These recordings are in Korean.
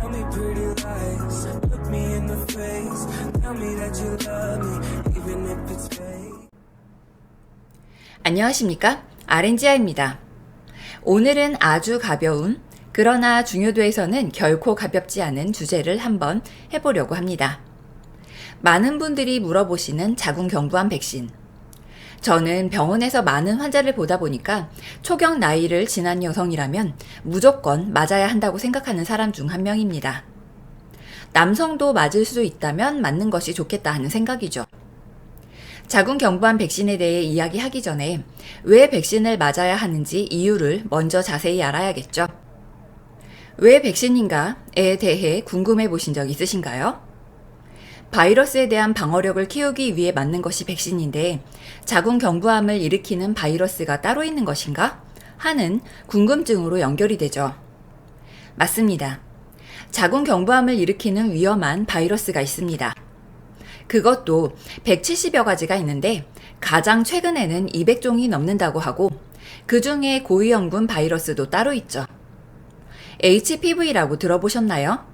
Tell me pretty lies, look me in the face. Tell me that you love me, even if it's fake. 안녕하십니까? 아렌지아입니다. 오늘은 아주 가벼운, 그러나 중요도에서는 결코 가볍지 않은 주제를 한번 해보려고 합니다. 많은 분들이 물어보시는 자궁경부암 백신. 저는 병원에서 많은 환자를 보다 보니까 초경 나이를 지난 여성이라면 무조건 맞아야 한다고 생각하는 사람 중 한 명입니다. 남성도 맞을 수 있다면 맞는 것이 좋겠다 하는 생각이죠. 자궁경부암 백신에 대해 이야기하기 전에 왜 백신을 맞아야 하는지 이유를 먼저 자세히 알아야겠죠. 왜 백신인가에 대해 궁금해 보신 적 있으신가요? 바이러스에 대한 방어력을 키우기 위해 맞는 것이 백신인데 자궁경부암을 일으키는 바이러스가 따로 있는 것인가? 하는 궁금증으로 연결이 되죠. 맞습니다. 자궁경부암을 일으키는 위험한 바이러스가 있습니다. 그것도 170여 가지가 있는데 가장 최근에는 200종이 넘는다고 하고 그 중에 고위험군 바이러스도 따로 있죠. HPV라고 들어보셨나요?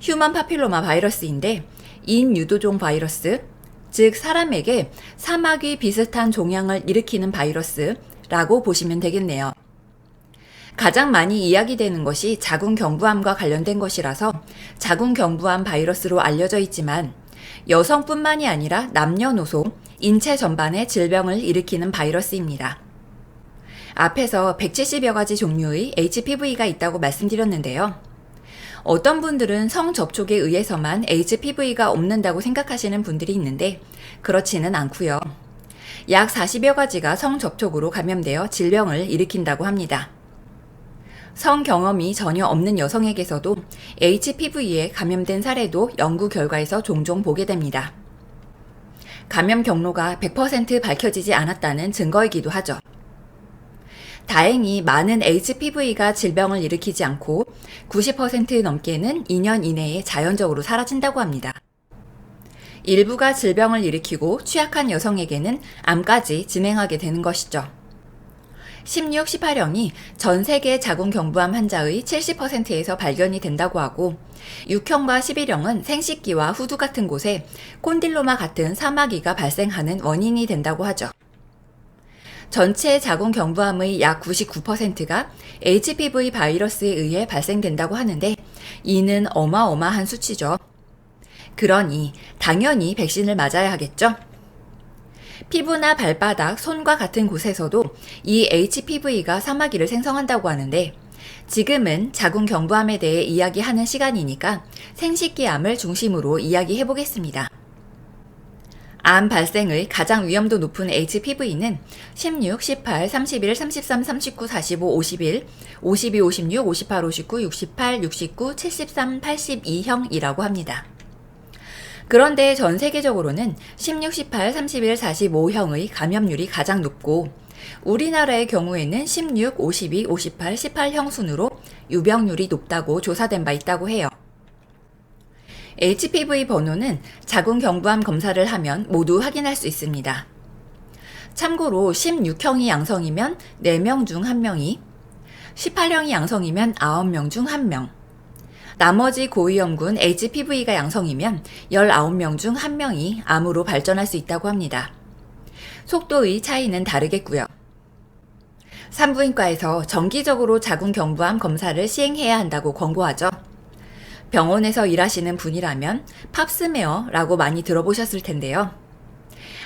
휴먼 파필로마 바이러스인데 인유도종 바이러스, 즉 사람에게 사마귀 비슷한 종양을 일으키는 바이러스라고 보시면 되겠네요. 가장 많이 이야기되는 것이 자궁경부암과 관련된 것이라서 자궁경부암 바이러스로 알려져 있지만 여성뿐만이 아니라 남녀노소, 인체 전반의 질병을 일으키는 바이러스입니다. 앞에서 170여 가지 종류의 HPV가 있다고 말씀드렸는데요. 어떤 분들은 성 접촉에 의해서만 HPV가 없는다고 생각하시는 분들이 있는데 그렇지는 않고요. 약 40여 가지가 성 접촉으로 감염되어 질병을 일으킨다고 합니다. 성 경험이 전혀 없는 여성에게서도 HPV에 감염된 사례도 연구 결과에서 종종 보게 됩니다. 감염 경로가 100% 밝혀지지 않았다는 증거이기도 하죠. 다행히 많은 HPV가 질병을 일으키지 않고 90% 넘게는 2년 이내에 자연적으로 사라진다고 합니다. 일부가 질병을 일으키고 취약한 여성에게는 암까지 진행하게 되는 것이죠. 16, 18형이 전 세계 자궁경부암 환자의 70%에서 발견이 된다고 하고 6형과 11형은 생식기와 후두 같은 곳에 콘딜로마 같은 사마귀가 발생하는 원인이 된다고 하죠. 전체 자궁 경부암의 약 99%가 HPV 바이러스에 의해 발생된다고 하는데 이는 어마어마한 수치죠. 그러니 당연히 백신을 맞아야 하겠죠? 피부나 발바닥, 손과 같은 곳에서도 이 HPV가 사마귀를 생성한다고 하는데 지금은 자궁 경부암에 대해 이야기하는 시간이니까 생식기암을 중심으로 이야기해 보겠습니다. 암 발생의 가장 위험도 높은 HPV는 16, 18, 31, 33, 39, 45, 51, 52, 56, 58, 59, 68, 69, 73, 82형이라고 합니다. 그런데 전 세계적으로는 16, 18, 31, 45형의 감염률이 가장 높고 우리나라의 경우에는 16, 52, 58, 18형 순으로 유병률이 높다고 조사된 바 있다고 해요. HPV 번호는 자궁경부암 검사를 하면 모두 확인할 수 있습니다. 참고로 16형이 양성이면 4명 중 1명이, 18형이 양성이면 9명 중 1명, 나머지 고위험군 HPV가 양성이면 19명 중 1명이 암으로 발전할 수 있다고 합니다. 속도의 차이는 다르겠고요. 산부인과에서 정기적으로 자궁경부암 검사를 시행해야 한다고 권고하죠. 병원에서 일하시는 분이라면 팝스메어라고 많이 들어보셨을 텐데요.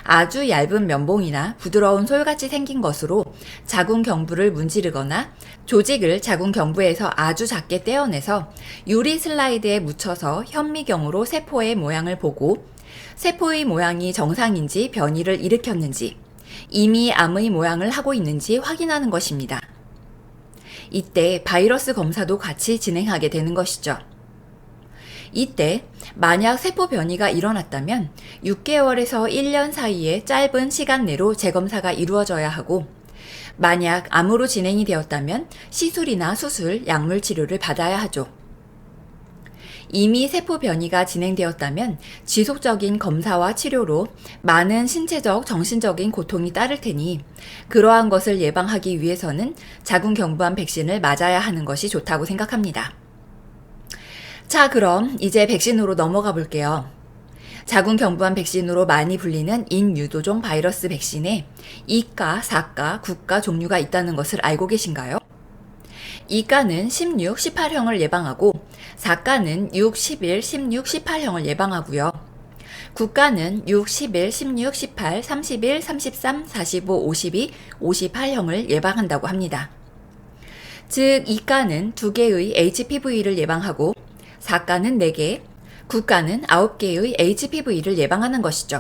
아주 얇은 면봉이나 부드러운 솔같이 생긴 것으로 자궁 경부를 문지르거나 조직을 자궁 경부에서 아주 작게 떼어내서 유리 슬라이드에 묻혀서 현미경으로 세포의 모양을 보고 세포의 모양이 정상인지 변이를 일으켰는지 이미 암의 모양을 하고 있는지 확인하는 것입니다. 이때 바이러스 검사도 같이 진행하게 되는 것이죠. 이때 만약 세포 변이가 일어났다면 6개월에서 1년 사이에 짧은 시간 내로 재검사가 이루어져야 하고 만약 암으로 진행이 되었다면 시술이나 수술, 약물 치료를 받아야 하죠. 이미 세포 변이가 진행되었다면 지속적인 검사와 치료로 많은 신체적, 정신적인 고통이 따를 테니 그러한 것을 예방하기 위해서는 자궁경부암 백신을 맞아야 하는 것이 좋다고 생각합니다. 자, 그럼 이제 백신으로 넘어가 볼게요. 자궁경부암 백신으로 많이 불리는 인유도종 바이러스 백신에 2가, 4가, 9가 종류가 있다는 것을 알고 계신가요? 2가는 16, 18형을 예방하고 4가는 6, 11, 16, 18형을 예방하고요. 9가는 6, 11, 16, 18, 31, 33, 45, 52, 58형을 예방한다고 합니다. 즉, 2가는 2개의 HPV를 예방하고 4가는 4개, 9가는 9개의 HPV를 예방하는 것이죠.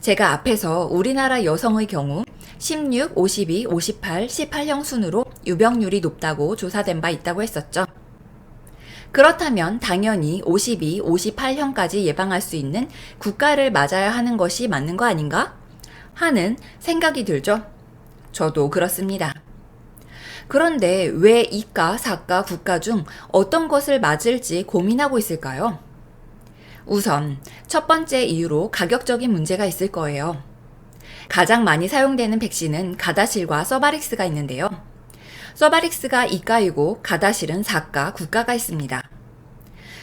제가 앞에서 우리나라 여성의 경우 16, 52, 58, 18형 순으로 유병률이 높다고 조사된 바 있다고 했었죠. 그렇다면 당연히 52, 58형까지 예방할 수 있는 국가를 맞아야 하는 것이 맞는 거 아닌가? 하는 생각이 들죠. 저도 그렇습니다. 그런데 왜 2가, 4가, 국가 중 어떤 것을 맞을지 고민하고 있을까요? 우선 첫 번째 이유로 가격적인 문제가 있을 거예요. 가장 많이 사용되는 백신은 가다실과 서바릭스가 있는데요. 서바릭스가 2가이고 가다실은 4가, 국가가 있습니다.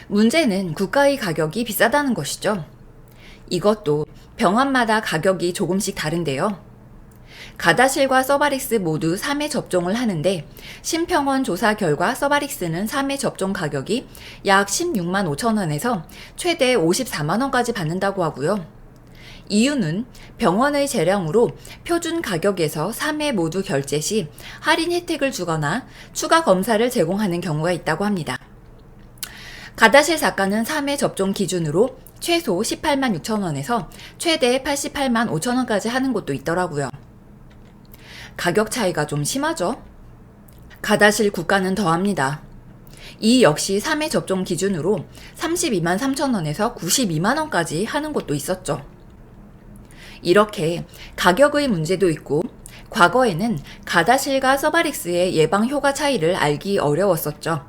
문제는 국가의 가격이 비싸다는 것이죠. 이것도 병원마다 가격이 조금씩 다른데요. 가다실과 서바릭스 모두 3회 접종을 하는데 심평원 조사 결과 서바릭스는 3회 접종 가격이 약 16만 5천 원에서 최대 54만 원까지 받는다고 하고요. 이유는 병원의 재량으로 표준 가격에서 3회 모두 결제 시 할인 혜택을 주거나 추가 검사를 제공하는 경우가 있다고 합니다. 가다실 사과는 3회 접종 기준으로 최소 18만 6천 원에서 최대 88만 5천 원까지 하는 곳도 있더라고요. 가격 차이가 좀 심하죠? 가다실 국가는 더합니다. 이 역시 3회 접종 기준으로 32만 3천 원에서 92만 원까지 하는 곳도 있었죠. 이렇게 가격의 문제도 있고 과거에는 가다실과 서바릭스의 예방 효과 차이를 알기 어려웠었죠.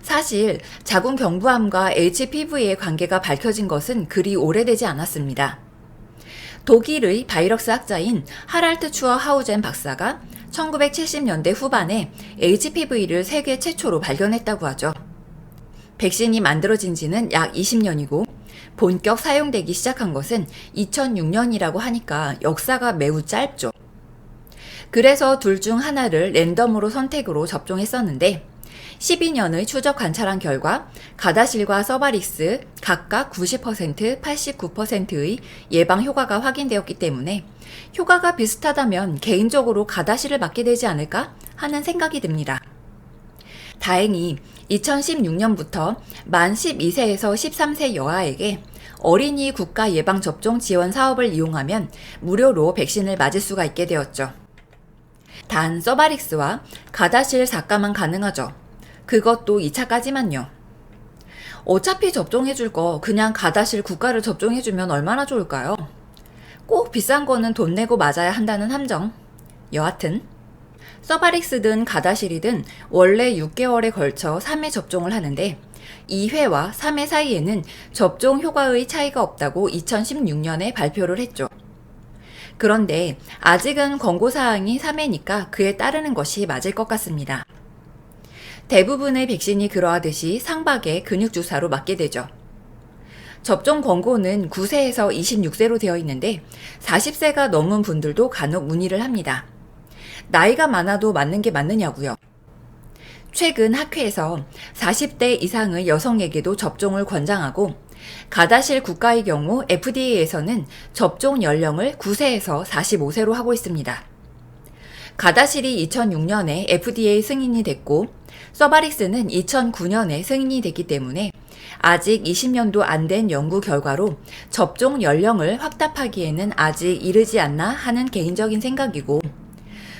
사실 자궁 경부암과 HPV의 관계가 밝혀진 것은 그리 오래되지 않았습니다. 독일의 바이러스 학자인 하랄트 추어 하우젠 박사가 1970년대 후반에 HPV를 세계 최초로 발견했다고 하죠. 백신이 만들어진 지는 약 20년이고 본격 사용되기 시작한 것은 2006년이라고 하니까 역사가 매우 짧죠. 그래서 둘 중 하나를 랜덤으로 선택으로 접종했었는데 12년의 추적 관찰한 결과 가다실과 서바릭스 각각 90%, 89%의 예방 효과가 확인되었기 때문에 효과가 비슷하다면 개인적으로 가다실을 맞게 되지 않을까 하는 생각이 듭니다. 다행히 2016년부터 만 12세에서 13세 여아에게 어린이 국가 예방 접종 지원 사업을 이용하면 무료로 백신을 맞을 수가 있게 되었죠. 단 서바릭스와 가다실 사과만 가능하죠. 그것도 2차까지만요. 어차피 접종해줄 거 그냥 가다실 국가를 접종해주면 얼마나 좋을까요? 꼭 비싼 거는 돈 내고 맞아야 한다는 함정. 여하튼 서바릭스든 가다실이든 원래 6개월에 걸쳐 3회 접종을 하는데 2회와 3회 사이에는 접종 효과의 차이가 없다고 2016년에 발표를 했죠. 그런데 아직은 권고사항이 3회니까 그에 따르는 것이 맞을 것 같습니다. 대부분의 백신이 그러하듯이 상박의 근육주사로 맞게 되죠. 접종 권고는 9세에서 26세로 되어 있는데 40세가 넘은 분들도 간혹 문의를 합니다. 나이가 많아도 맞는 게 맞느냐고요. 최근 학회에서 40대 이상의 여성에게도 접종을 권장하고 가다실 국가의 경우 FDA에서는 접종 연령을 9세에서 45세로 하고 있습니다. 가다실이 2006년에 FDA 승인이 됐고 서바릭스는 2009년에 승인이 됐기 때문에 아직 20년도 안 된 연구 결과로 접종 연령을 확답하기에는 아직 이르지 않나 하는 개인적인 생각이고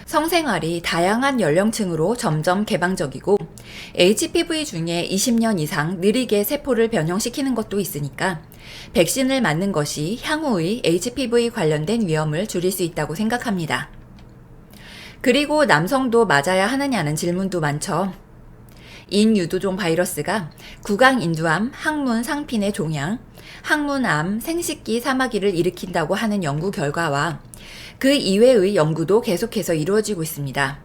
성생활이 다양한 연령층으로 점점 개방적이고 HPV 중에 20년 이상 느리게 세포를 변형시키는 것도 있으니까 백신을 맞는 것이 향후의 HPV 관련된 위험을 줄일 수 있다고 생각합니다. 그리고 남성도 맞아야 하느냐는 질문도 많죠. 인유도종 바이러스가 구강인두암, 항문 상핀의 종양, 항문암, 생식기 사마귀를 일으킨다고 하는 연구 결과와 그 이외의 연구도 계속해서 이루어지고 있습니다.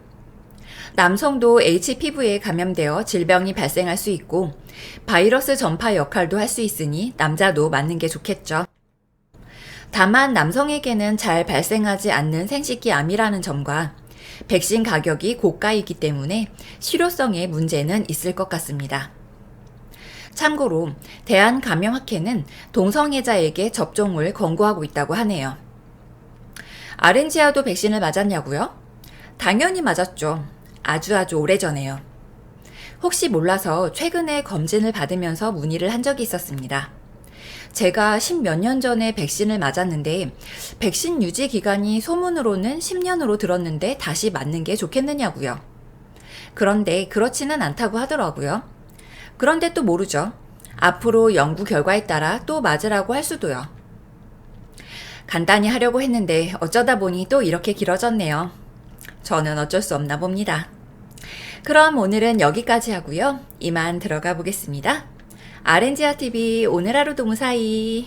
남성도 HPV에 감염되어 질병이 발생할 수 있고 바이러스 전파 역할도 할 수 있으니 남자도 맞는 게 좋겠죠. 다만 남성에게는 잘 발생하지 않는 생식기 암이라는 점과 백신 가격이 고가이기 때문에 실효성에 문제는 있을 것 같습니다. 참고로 대한감염학회는 동성애자에게 접종을 권고하고 있다고 하네요. 아렌지아도 백신을 맞았냐고요? 당연히 맞았죠. 아주 아주 오래전에요. 혹시 몰라서 최근에 검진을 받으면서 문의를 한 적이 있었습니다. 제가 십몇 년 전에 백신을 맞았는데 백신 유지 기간이 소문으로는 10년으로 들었는데 다시 맞는 게 좋겠느냐고요. 그런데 그렇지는 않다고 하더라고요. 그런데 또 모르죠. 앞으로 연구 결과에 따라 또 맞으라고 할 수도요. 간단히 하려고 했는데 어쩌다 보니 또 이렇게 길어졌네요. 저는 어쩔 수 없나 봅니다. 그럼 오늘은 여기까지 하고요. 이만 들어가 보겠습니다. 아렌지아 TV 오늘 하루 동사이